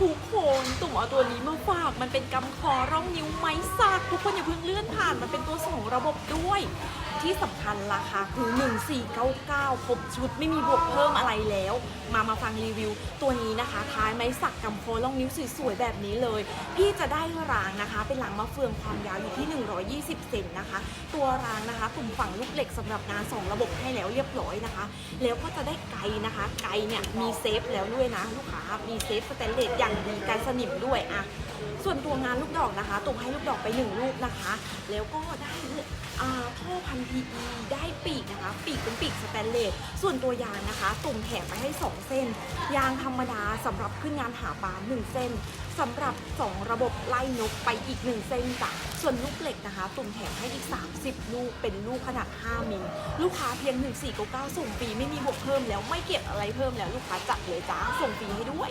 ทุกคนตุ่มเอาตัวนี้มาฝากมันเป็นกำคอร่องนิ้วไม้สักทุกคนอย่าเพิ่งเลื่อนผ่านมันเป็นตัวส่งระบบด้วย ที่สำคัญราคาคือ 1499 ครบชุดไม่มีบวกเพิ่มอะไรแล้ว มามาฟังรีวิว ตัวนี้นะคะ ท้ายไม้สักกำโคล่องนิ้วสวยๆ แบบนี้เลย พี่จะได้รางนะคะ เป็นรางมะเฟืองความยาวอยู่ที่ 120 เซนนะคะ ตัวรางนะคะตุ่มฝังลูกเหล็กสำหรับงาน2ระบบให้แล้วเรียบร้อยนะคะ แล้วก็จะได้ไกนะคะ ไกเนี่ยมีเซฟแล้วด้วยนะลูกค้ามีเซฟสแตนเลสอย่างดีกันสนิมด้วยอะ ส่วนตัวงานลูกดอกนะคะตุ่มให้ลูกดอกไปหนึ่งลูกนะคะ แล้วก็ได้ท่อพันพีอีได้ปีกนะคะ ปีกเป็นปีกสแตนเลสส่วนตัวยางนะคะ ตุ่มแถมไปให้ 2 เส้น ยางธรรมดาสำหรับขึ้นงานหาปลา1 เส้นสำหรับ 2 ระบบไล่นกไปอีก 1 เส้นจ้ะส่วนลูกเหล็กนะคะ ตุ่มแถมให้อีก 30 ลูกเป็นลูกขนาด 5 มิลลูกค้าเพียง 1499ส่งฟรีไม่มีบวกเพิ่มแล้วไม่เก็บอะไรเพิ่มแล้วลูกค้าจัดเลยจ้าส่งฟรีให้ด้วย